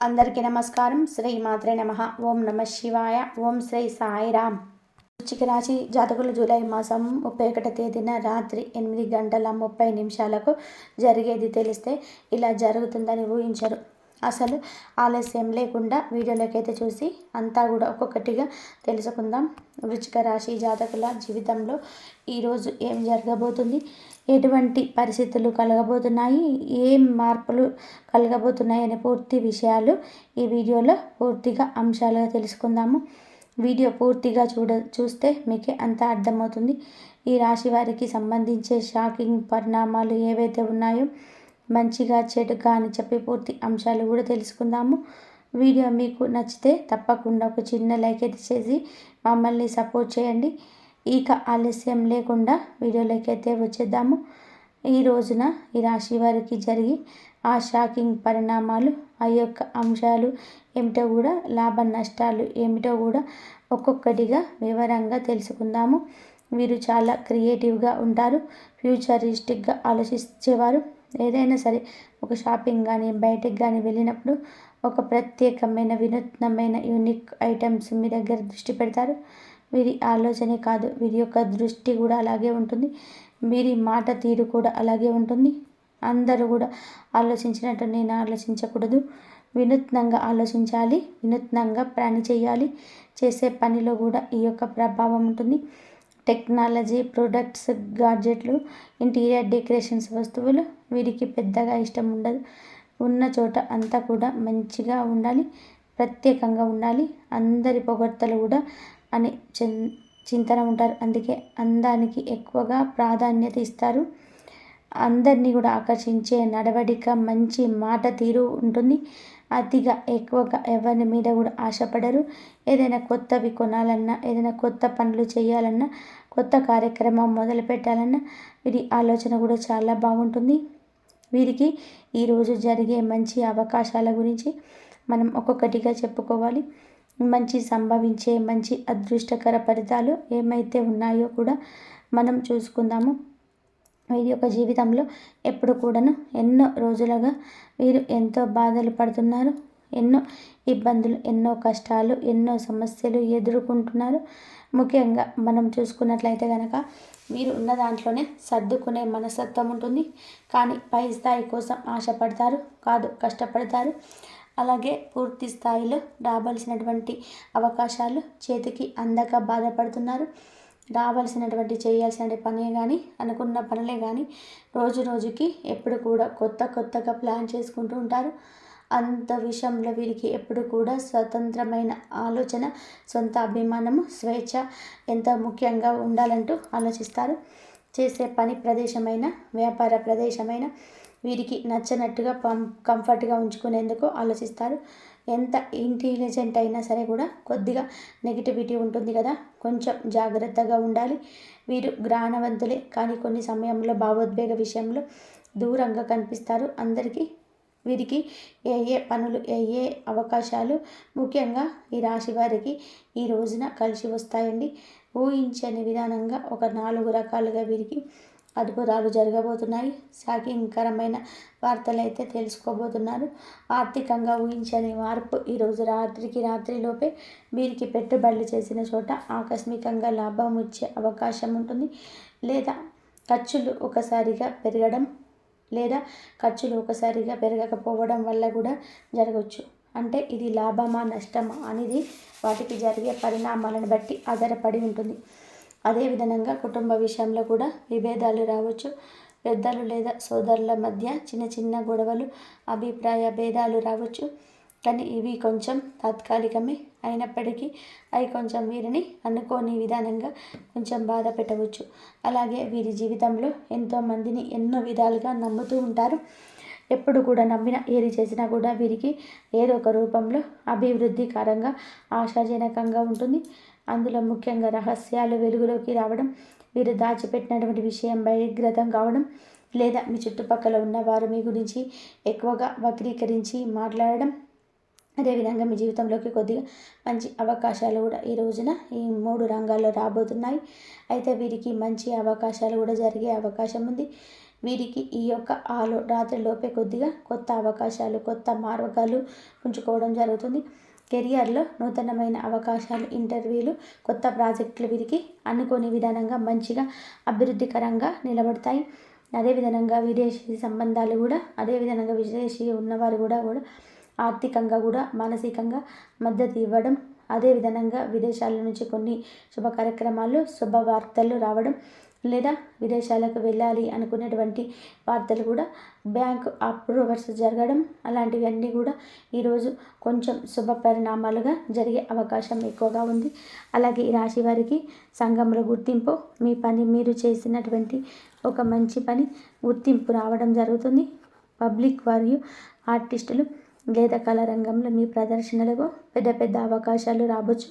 అందరికీ నమస్కారం. శ్రీ మాత్రే నమ. ఓం నమ శివాయ. ఓం శ్రీ సాయిరామ్ వృశ్చిక రాశి జాతకులు జూలై మాసం ముప్పై ఒకటో తేదీన రాత్రి ఎనిమిది గంటల ముప్పై నిమిషాలకు జరిగేది తెలిస్తే ఇలా జరుగుతుందని ఊహించరు. అసలు ఆలస్యం లేకుండా వీడియోలోకైతే చూసి అంతా కూడా ఒక్కొక్కటిగా తెలుసుకుందాం. వృచ్చిక రాశి జాతకుల జీవితంలో ఈరోజు ఏం జరగబోతుంది? ఎటువంటి పరిస్థితులు కలగబోతున్నాయి? ఏం మార్పులు కలగబోతున్నాయి అనే పూర్తి విషయాలు ఈ వీడియోలో పూర్తిగా అంశాలుగా తెలుసుకుందాము. వీడియో పూర్తిగా చూడ చూస్తే మీకే అంతా అర్థమవుతుంది. ఈ రాశి వారికి సంబంధించే షాకింగ్ పరిణామాలు ఏవైతే ఉన్నాయో మంచిగా చెడుగా అని చెప్పి పూర్తి అంశాలు కూడా తెలుసుకుందాము. వీడియో మీకు నచ్చితే తప్పకుండా ఒక చిన్న లైక్ అయితే చేసి మమ్మల్ని సపోర్ట్ చేయండి. ఇక ఆలస్యం లేకుండా వీడియోలోకి అయితే వచ్చేద్దాము. ఈ రోజున ఈ రాశి వారికి జరిగి ఆ షాకింగ్ పరిణామాలు ఆ యొక్క అంశాలు ఏమిటో కూడా లాభ నష్టాలు ఏమిటో కూడా ఒక్కొక్కటిగా వివరంగా తెలుసుకుందాము. వీరు చాలా క్రియేటివ్గా ఉంటారు ఫ్యూచరిస్టిక్గా ఆలోచించేవారు. ఏదైనా సరే ఒక షాపింగ్ కానీ బయటకు కానీ వెళ్ళినప్పుడు ఒక ప్రత్యేకమైన వినూత్నమైన యూనిక్ ఐటమ్స్ మీ దగ్గర దృష్టి పెడతారు. వీరి ఆలోచనే కాదు. వీరి యొక్క దృష్టి కూడా అలాగే ఉంటుంది. వీరి మాట తీరు కూడా అలాగే ఉంటుంది. అందరూ కూడా ఆలోచించినట్టు నేను ఆలోచించకూడదు. వినూత్నంగా ఆలోచించాలి. వినూత్నంగా పని చేయాలి. చేసే పనిలో కూడా ఈ యొక్క ప్రభావం ఉంటుంది. టెక్నాలజీ ప్రొడక్ట్స్ గాడ్జెట్లు ఇంటీరియర్ డెకరేషన్స్ వస్తువులు వీరికి పెద్దగా ఇష్టం ఉండదు. ఉన్న చోట అంతా కూడా మంచిగా ఉండాలి. ప్రత్యేకంగా ఉండాలి. అందరి పొగడ్తలు కూడా అని చింతన ఉంటారు అందుకే అందానికి ఎక్కువగా ప్రాధాన్యత ఇస్తారు. అందరినీ కూడా ఆకర్షించే నడవడిక మంచి మాట తీరు ఉంటుంది. అతిగా ఎక్కువగా ఎవరి మీద కూడా ఆశపడరు. ఏదైనా కొత్తవి కొనాలన్నా ఏదైనా కొత్త పనులు చేయాలన్నా కొత్త కార్యక్రమం మొదలు పెట్టాలన్నా వీరి ఆలోచన కూడా చాలా బాగుంటుంది. వీరికి ఈరోజు జరిగే మంచి అవకాశాల గురించి మనం ఒక్కొక్కటిగా చెప్పుకోవాలి. మంచి సంభవించే మంచి అదృష్టకర ఫలితాలు ఏమైతే ఉన్నాయో కూడా మనం చూసుకుందాము. వీరి యొక్క జీవితంలో ఎప్పుడు కూడాను ఎన్నో రోజులుగా వీరు ఎంతో బాధలు పడుతున్నారు. ఎన్నో ఇబ్బందులు ఎన్నో కష్టాలు ఎన్నో సమస్యలు ఎదుర్కొంటున్నారు. ముఖ్యంగా మనం చూసుకున్నట్లయితే కనుక మీరు ఉన్న దాంట్లోనే సర్దుకునే మనస్తత్వం ఉంటుంది. కానీ పై స్థాయి కోసం ఆశపడతారు కాదు కష్టపడతారు. అలాగే పూర్తి స్థాయిలో రావాల్సినటువంటి అవకాశాలు చేతికి అందక బాధపడుతున్నారు. రావాల్సినటువంటి చేయాల్సిన పనే కానీ అనుకున్న పనులే కానీ రోజు రోజుకి ఎప్పుడు కూడా కొత్త కొత్తగా ప్లాన్ చేసుకుంటూ ఉంటారు. అంత విషయంలో వీరికి ఎప్పుడు కూడా స్వతంత్రమైన ఆలోచన సొంత అభిమానము స్వేచ్ఛ ఎంతో ముఖ్యంగా ఉండాలంటూ ఆలోచిస్తారు. చేసే పని ప్రదేశమైన వ్యాపార ప్రదేశమైన వీరికి నచ్చనట్టుగా పం కంఫర్ట్గా ఉంచుకునేందుకు ఆలోచిస్తారు. ఎంత ఇంటెలిజెంట్ అయినా సరే కూడా కొద్దిగా నెగిటివిటీ ఉంటుంది కదా కొంచెం జాగ్రత్తగా ఉండాలి. వీరు జ్ఞానవంతులే కానీ కొన్ని సమయంలో భావోద్వేగ విషయంలో దూరంగా కనిపిస్తారు. అందరికీ వీరికి ఏ ఏ పనులు ఏ ఏ అవకాశాలు ముఖ్యంగా ఈ రాశి వారికి ఈ రోజున కలిసి వస్తాయండి. ఊహించని విధానంగా ఒక నాలుగు రకాలుగా వీరికి అద్భుతాలు జరగబోతున్నాయి. షాకింగ్కరమైన వార్తలు అయితే తెలుసుకోబోతున్నారు. ఆర్థికంగా ఊహించని మార్పు ఈరోజు రాత్రికి రాత్రిలోపే వీరికి పెట్టుబడులు చేసిన చోట ఆకస్మికంగా లాభం వచ్చే అవకాశం ఉంటుంది. లేదా ఖర్చులు ఒకసారిగా పెరగడం లేదా ఖర్చులు ఒకసారిగా పెరగకపోవడం వల్ల కూడా జరగవచ్చు అంటే ఇది లాభమా నష్టమా అనేది వాటికి జరిగే పరిణామాలను బట్టి ఆధారపడి ఉంటుంది. అదే విధంగా కుటుంబ విషయంలో కూడా విభేదాలు రావచ్చు. పెద్దలు లేదా సోదరుల మధ్య చిన్న చిన్న గొడవలు అభిప్రాయ భేదాలు రావచ్చు. కానీ ఇవి కొంచెం తాత్కాలికమే అయినప్పటికీ అవి కొంచెం వీరిని అనుకోని విధానంగా కొంచెం బాధ పెట్టవచ్చు. అలాగే వీరి జీవితంలో ఎంతోమందిని ఎన్నో విధాలుగా నమ్ముతూ ఉంటారు. ఎప్పుడు కూడా నమ్మిన ఏది చేసినా కూడా వీరికి ఏదో ఒక రూపంలో అభివృద్ధికరంగా ఆశాజనకంగా ఉంటుంది. అందులో ముఖ్యంగా రహస్యాలు వెలుగులోకి రావడం వీరు దాచిపెట్టినటువంటి విషయం బహిర్గతం కావడం లేదా మీ చుట్టుపక్కల ఉన్నవారు మీ గురించి ఎక్కువగా వక్రీకరించి మాట్లాడడం అదేవిధంగా మీ జీవితంలోకి కొద్దిగా మంచి అవకాశాలు కూడా ఈ రోజున ఈ మూడు రంగాల్లో రాబోతున్నాయి. అయితే వీరికి మంచి అవకాశాలు కూడా జరిగే అవకాశం ఉంది. వీరికి ఈ యొక్క ఆలో రాత్రిలోపే కొద్దిగా కొత్త అవకాశాలు కొత్త మార్గాలు ఉంచుకోవడం జరుగుతుంది. కెరియర్లో నూతనమైన అవకాశాలు ఇంటర్వ్యూలు కొత్త ప్రాజెక్టులు వీరికి అనుకోని విధానంగా మంచిగా అభివృద్ధికరంగా నిలబడతాయి. అదేవిధంగా విదేశీ సంబంధాలు కూడా అదేవిధంగా విదేశీ ఉన్నవారు కూడా కూడా ఆర్థికంగా కూడా మానసికంగా మద్దతు ఇవ్వడం అదేవిధంగా విదేశాల నుంచి కొన్ని శుభ కార్యక్రమాలు శుభవార్తలు రావడం లేదా విదేశాలకు వెళ్ళాలి అనుకునేటువంటి వార్తలు కూడా బ్యాంక్ అప్రూవర్స్ జరగడం అలాంటివి అన్నీ కూడా ఈరోజు కొంచెం శుభ పరిణామాలుగా జరిగే అవకాశం ఎక్కువగా ఉంది. అలాగే ఈ రాశి వారికి సంఘంలో గుర్తింపు మీ పని మీరు చేసినటువంటి ఒక మంచి పని గుర్తింపు రావడం జరుగుతుంది. పబ్లిక్ మరియు ఆర్టిస్టులు లేదా కళారంగంలో మీ ప్రదర్శనలకు పెద్ద పెద్ద అవకాశాలు రావచ్చు.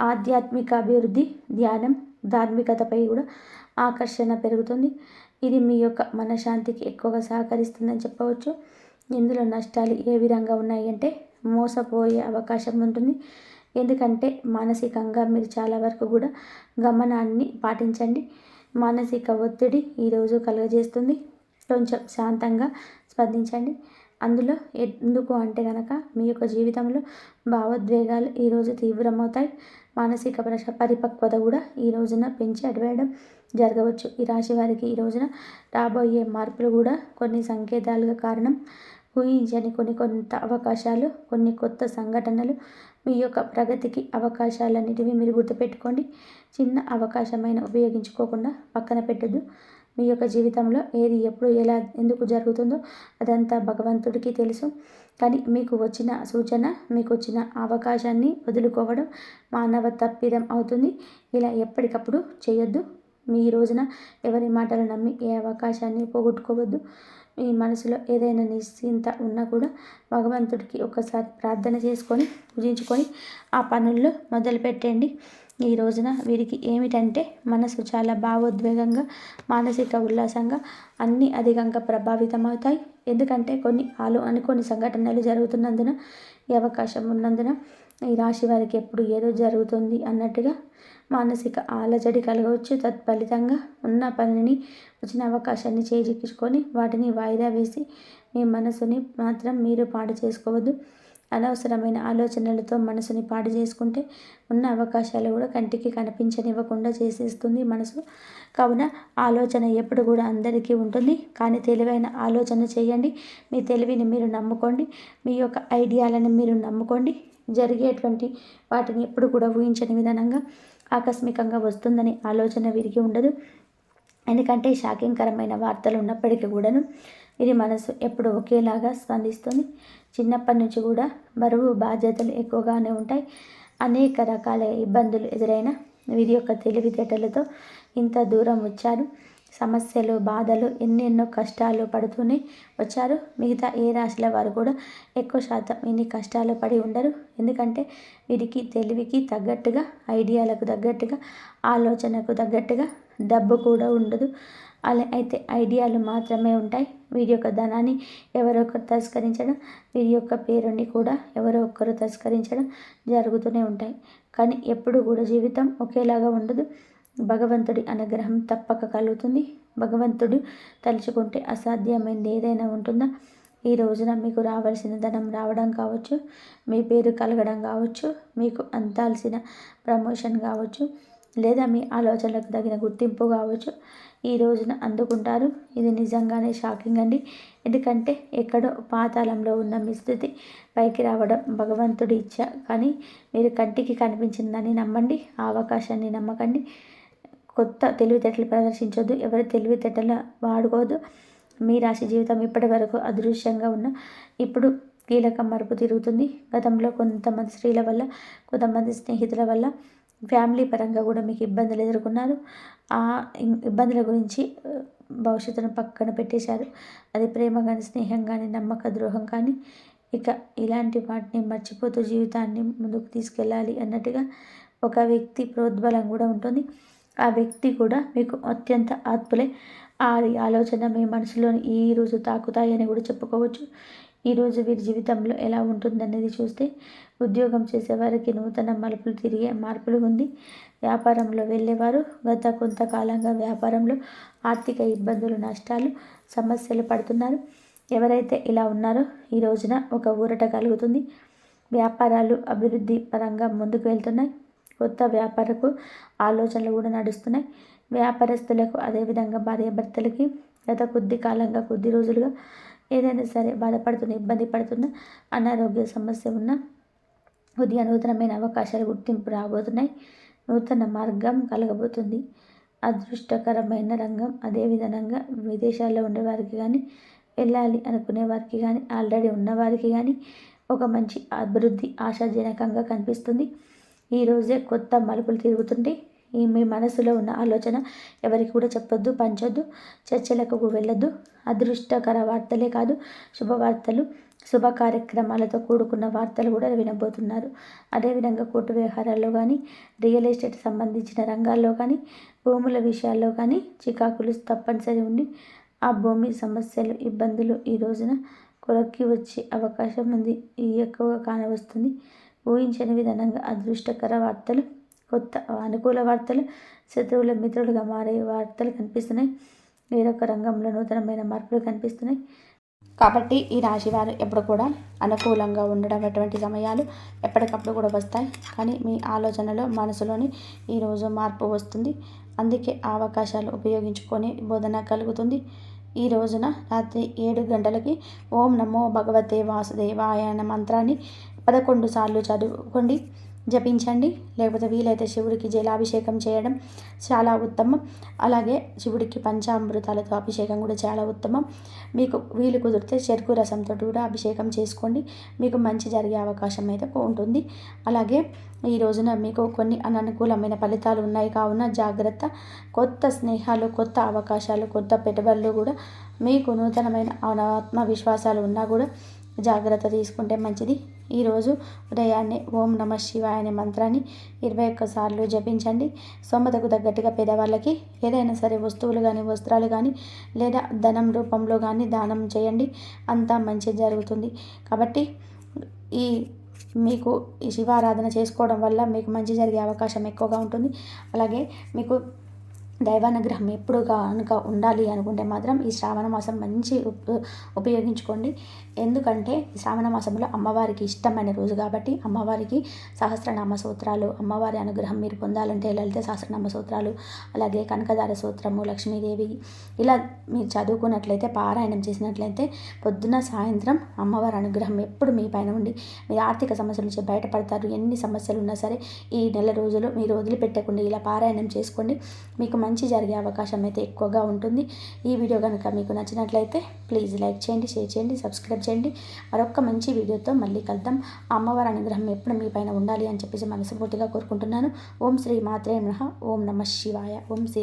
ఆధ్యాత్మిక అభివృద్ధి ధ్యానం ధార్మికతపై కూడా ఆకర్షణ పెరుగుతుంది. ఇది మీ యొక్క మనశ్శాంతికి ఎక్కువగా సహకరిస్తుందని చెప్పవచ్చు. ఇందులో నష్టాలు ఏ విధంగా ఉన్నాయి అంటే మోసపోయే అవకాశం ఉంటుంది. ఎందుకంటే మానసికంగా మీరు చాలా వరకు కూడా గమనాన్ని పాటించండి. మానసిక ఒత్తిడి ఈరోజు కలుగజేస్తుంది. కొంచెం శాంతంగా స్పందించండి. అందులో ఎందుకు అంటే కనుక మీ యొక్క జీవితంలో భావోద్వేగాలు ఈరోజు తీవ్రమవుతాయి. మానసిక ప్రశ పరిపక్వత కూడా ఈ రోజున పెంచి అడివేయడం జరగవచ్చు. ఈ రాశి వారికి ఈ రోజున రాబోయే మార్పులు కూడా కొన్ని సంకేతాలుగా కారణం. ఊహించని కొన్ని కొంత అవకాశాలు కొన్ని కొత్త సంఘటనలు మీ యొక్క ప్రగతికి అవకాశాలన్నిటివి మీరు గుర్తుపెట్టుకోండి. చిన్న అవకాశమైన ఉపయోగించుకోకుండా పక్కన పెట్టద్దు. మీ యొక్క జీవితంలో ఏది ఎప్పుడు ఎలా ఎందుకు జరుగుతుందో అదంతా భగవంతుడికి తెలుసు. కానీ మీకు వచ్చిన సూచన మీకు వచ్చిన అవకాశాన్ని వదులుకోవడం మానవ తప్పిదం అవుతుంది. ఇలా ఎప్పటికప్పుడు చేయొద్దు. మీ రోజున ఎవరి మాటలు నమ్మి ఏ అవకాశాన్ని పోగొట్టుకోవద్దు. మీ మనసులో ఏదైనా నిశ్చింత ఉన్నా కూడా భగవంతుడికి ఒకసారి ప్రార్థన చేసుకొని పూజించుకొని ఆ పనుల్లో మొదలుపెట్టండి. ఈ రోజున వీరికి ఏమిటంటే మనసు చాలా భావోద్వేగంగా మానసిక ఉల్లాసంగా అన్ని అధికంగా ప్రభావితం అవుతాయి ఎందుకంటే కొన్ని ఆలో అనుకోని సంఘటనలు జరుగుతున్నందున ఈ అవకాశం ఉన్నందున ఈ రాశి వారికి ఎప్పుడు ఏదో జరుగుతుంది అన్నట్టుగా మానసిక ఆలజడి కలగవచ్చు. తత్ఫలితంగా ఉన్న పనిని వచ్చిన అవకాశాన్ని చేజిక్కించుకొని వాటిని వాయిదా వేసి మీ మనసుని మాత్రం మీరు పాడు చేసుకోవద్దు. అనవసరమైన ఆలోచనలతో మనసుని పాడు చేసుకుంటే ఉన్న అవకాశాలు కూడా కంటికి కనిపించనివ్వకుండా చేసేస్తుంది మనసు. కావున ఆలోచన ఎప్పుడు కూడా అందరికీ ఉంటుంది. కానీ తెలివైన ఆలోచన చేయండి. మీ తెలివిని మీరు నమ్ముకోండి. మీ యొక్క ఐడియాలను మీరు నమ్ముకోండి. జరిగేటువంటి వాటిని ఎప్పుడు కూడా ఊహించని విధానంగా ఆకస్మికంగా వస్తుందని ఆలోచన వీరికి ఉండదు. ఎందుకంటే షాకింగ్కరమైన వార్తలు ఉన్నప్పటికీ కూడాను ఇది మనసు ఎప్పుడు ఒకేలాగా స్పందిస్తుంది. చిన్నప్పటి నుంచి కూడా బరువు బాధ్యతలు ఎక్కువగానే ఉంటాయి. అనేక రకాల ఇబ్బందులు ఎదురైన వీరి యొక్క తెలివితేటలతో ఇంత దూరం వచ్చారు. సమస్యలు బాధలు ఎన్నెన్నో కష్టాలు పడుతూనే వచ్చారు. మిగతా ఏ రాశుల వారు కూడా ఎక్కువ శాతం ఇన్ని కష్టాలు పడి ఉండరు. ఎందుకంటే వీరికి తెలివికి తగ్గట్టుగా ఐడియాలకు తగ్గట్టుగా ఆలోచనకు తగ్గట్టుగా డబ్బు కూడా ఉండదు. అలా అయితే ఐడియాలు మాత్రమే ఉంటాయి. వీరి యొక్క ధనాన్ని ఎవరో ఒకరు తస్కరించడం వీరి యొక్క పేరుని కూడా ఎవరో ఒకరు తస్కరించడం జరుగుతూనే ఉంటాయి. కానీ ఎప్పుడు కూడా జీవితం ఒకేలాగా ఉండదు. భగవంతుడి అనుగ్రహం తప్పక కలుగుతుంది. భగవంతుడు తలుచుకుంటే అసాధ్యమైనది ఏదైనా ఉంటుందా? ఈ రోజున మీకు రావాల్సిన ధనం రావడం కావచ్చు మీ పేరు కలగడం కావచ్చు మీకు అందాల్సిన ప్రమోషన్ కావచ్చు లేదా మీ ఆలోచనలకు తగిన గుర్తింపు కావచ్చు. ఈ రోజున అందుకుంటారు. ఇది నిజంగానే షాకింగ్ అండి. ఎందుకంటే ఎక్కడో పాతాళంలో ఉన్న మీ స్థితి పైకి రావడం భగవంతుడి ఇచ్చ. కానీ మీరు కంటికి కనిపించిందని నమ్మండి. ఆ అవకాశాన్ని నమ్మకండి. కొత్త తెలివితేటలు ప్రదర్శించొద్దు. ఎవరి తెలివితేటలు వాడుకోవద్దు. మీ రాశి జీవితం ఇప్పటి వరకు అదృశ్యంగా ఉన్న ఇప్పుడు కీలక మరుపు తిరుగుతుంది. గతంలో కొంతమంది స్త్రీల వల్ల కొంతమంది స్నేహితుల వల్ల ఫ్యామిలీ పరంగా కూడా మీకు ఇబ్బందులు ఎదుర్కొన్నారు. ఆ ఇబ్బందుల గురించి భవిష్యత్తును పక్కన పెట్టేశారు. అది ప్రేమ కానీ స్నేహం కానీ నమ్మక ద్రోహం కానీ ఇక ఇలాంటి వాటిని మర్చిపోతూ జీవితాన్ని ముందుకు తీసుకెళ్ళాలి అన్నట్టుగా ఒక వ్యక్తి ప్రోద్బలం కూడా ఉంటుంది. ఆ వ్యక్తి కూడా మీకు అత్యంత ఆత్పులే ఆ ఆలోచన మీ మనసులోని రోజు తాకుతాయని కూడా చెప్పుకోవచ్చు. ఈరోజు వీరి జీవితంలో ఎలా ఉంటుందనేది చూస్తే ఉద్యోగం చేసేవారికి నూతన మలుపులు తిరిగే మార్పులు ఉంది. వ్యాపారంలో వెళ్ళేవారు గత కొంతకాలంగా వ్యాపారంలో ఆర్థిక ఇబ్బందులు నష్టాలు సమస్యలు పడుతున్నారు. ఎవరైతే ఇలా ఉన్నారో ఈ రోజున ఒక ఊరట కలుగుతుంది. వ్యాపారాలు అభివృద్ధి పరంగా ముందుకు వెళ్తున్నాయి. కొత్త వ్యాపారకు ఆలోచనలు కూడా నడుస్తున్నాయి. వ్యాపారస్తులకు అదేవిధంగా భార్యాభర్తలకి గత కొద్ది కాలంగా కొద్ది రోజులుగా ఏదైనా సరే బాధపడుతున్న ఇబ్బంది పడుతున్న అనారోగ్య సమస్య ఉన్న ఉదయం నూతనమైన అవకాశాలు గుర్తింపు రాబోతున్నాయి. నూతన మార్గం కలగబోతుంది. అదృష్టకరమైన రంగం అదేవిధంగా విదేశాల్లో ఉండేవారికి కానీ వెళ్ళాలి అనుకునే వారికి కానీ ఆల్రెడీ ఉన్నవారికి కానీ ఒక మంచి అభివృద్ధి ఆశాజనకంగా కనిపిస్తుంది. ఈరోజే కొత్త మలుపులు తిరుగుతుంటే మీ మనసులో ఉన్న ఆలోచన ఎవరికి కూడా చెప్పొద్దు పంచొద్దు చర్చలకు వెళ్ళొద్దు. అదృష్టకర వార్తలే కాదు శుభవార్తలు శుభ కార్యక్రమాలతో కూడుకున్న వార్తలు కూడా వినబోతున్నారు. అదేవిధంగా కోర్టు వ్యవహారాల్లో కానీ రియల్ ఎస్టేట్ సంబంధించిన రంగాల్లో కానీ భూముల విషయాల్లో కానీ చికాకులు తప్పనిసరి ఉండి ఆ భూమి సమస్యలు ఇబ్బందులు ఈ రోజున కొరక్కి వచ్చే అవకాశం ఉంది. ఎక్కువగా కానవస్తుంది. ఊహించని విధానంగా అదృష్టకర వార్తలు కొత్త అనుకూల వార్తలు శత్రువుల మిత్రులుగా మారే వార్తలు కనిపిస్తున్నాయి. వేరొక రంగంలో నూతనమైన మార్పులు కనిపిస్తున్నాయి. కాబట్టి ఈ రాశి వారు ఎప్పుడు కూడా అనుకూలంగా ఉండడం అటువంటి సమయాలు ఎప్పటికప్పుడు కూడా వస్తాయి. కానీ మీ ఆలోచనలో మనసులోని ఈరోజు మార్పు వస్తుంది. అందుకే ఆ అవకాశాలు ఉపయోగించుకొని బోధన కలుగుతుంది. ఈ రోజున రాత్రి ఏడు గంటలకి ఓం నమో భగవతే వాసుదేవాయ అన్న మంత్రాన్ని పదకొండు సార్లు చదువుకోండి. జపించండి. లేకపోతే వీలైతే శివుడికి జలాభిషేకం చేయడం చాలా ఉత్తమం. అలాగే శివుడికి పంచామృతాలతో అభిషేకం కూడా చాలా ఉత్తమం. మీకు వీలు కుదిరితే చెరుకు రసంతో కూడా అభిషేకం చేసుకోండి. మీకు మంచి జరిగే అవకాశం అయితే ఉంటుంది. అలాగే ఈ రోజున మీకు కొన్ని అననుకూలమైన ఫలితాలు ఉన్నాయి. కావున జాగ్రత్త. కొత్త స్నేహాలు కొత్త అవకాశాలు కొత్త పెట్టుబడులు కూడా మీకు నూతనమైన ఆత్మవిశ్వాసాలు ఉన్నా కూడా జాగ్రత్త తీసుకుంటే మంచిది. ఈరోజు ఉదయాన్నే ఓం నమ శివాయ అనే మంత్రాన్ని ఇరవై ఒక్కసార్లు జపించండి. సొమ్మతకు తగ్గట్టుగా పేదవాళ్ళకి ఏదైనా సరే వస్తువులు కానీ వస్త్రాలు కానీ లేదా ధనం రూపంలో కానీ దానం చేయండి. అంతా మంచి జరుగుతుంది. కాబట్టి ఈ మీకు ఈ శివారాధన చేసుకోవడం వల్ల మీకు మంచి జరిగే అవకాశం ఎక్కువగా ఉంటుంది. అలాగే మీకు దైవానుగ్రహం ఎప్పుడు కనుక ఉండాలి అనుకుంటే మాత్రం ఈ శ్రావణ మాసం మంచి ఉపయోగించుకోండి. ఎందుకంటే శ్రావణ మాసంలో అమ్మవారికి ఇష్టమైన రోజు కాబట్టి అమ్మవారికి సహస్రనామ సూత్రాలు అమ్మవారి అనుగ్రహం మీరు పొందాలంటే లలిత సహస్రనామ సూత్రాలు అలాగే కనకదార సూత్రము లక్ష్మీదేవి ఇలా మీరు చదువుకున్నట్లయితే పారాయణం చేసినట్లయితే పొద్దున సాయంత్రం అమ్మవారి అనుగ్రహం ఎప్పుడు మీ పైన ఉండి మీరు ఆర్థిక సమస్యల నుంచి బయటపడతారు. ఎన్ని సమస్యలు ఉన్నా సరే ఈ నెల రోజులు మీరు వదిలిపెట్టకుండా ఇలా పారాయణం చేసుకోండి. మీకు మంచి జరిగే అవకాశం అయితే ఎక్కువగా ఉంటుంది. ఈ వీడియో కనుక మీకు నచ్చినట్లయితే ప్లీజ్ లైక్ చేయండి షేర్ చేయండి సబ్స్క్రైబ్ చేయండి. మరొక మంచి వీడియోతో మళ్ళీ కలుద్దాం. అమ్మవారి అనుగ్రహం ఎప్పుడు మీ పైన ఉండాలి అని చెప్పేసి మనస్ఫూర్తిగా కోరుకుంటున్నాను. ఓం శ్రీ మాత్రే నమ. ఓం నమ శివాయ. ఓం శ్రీ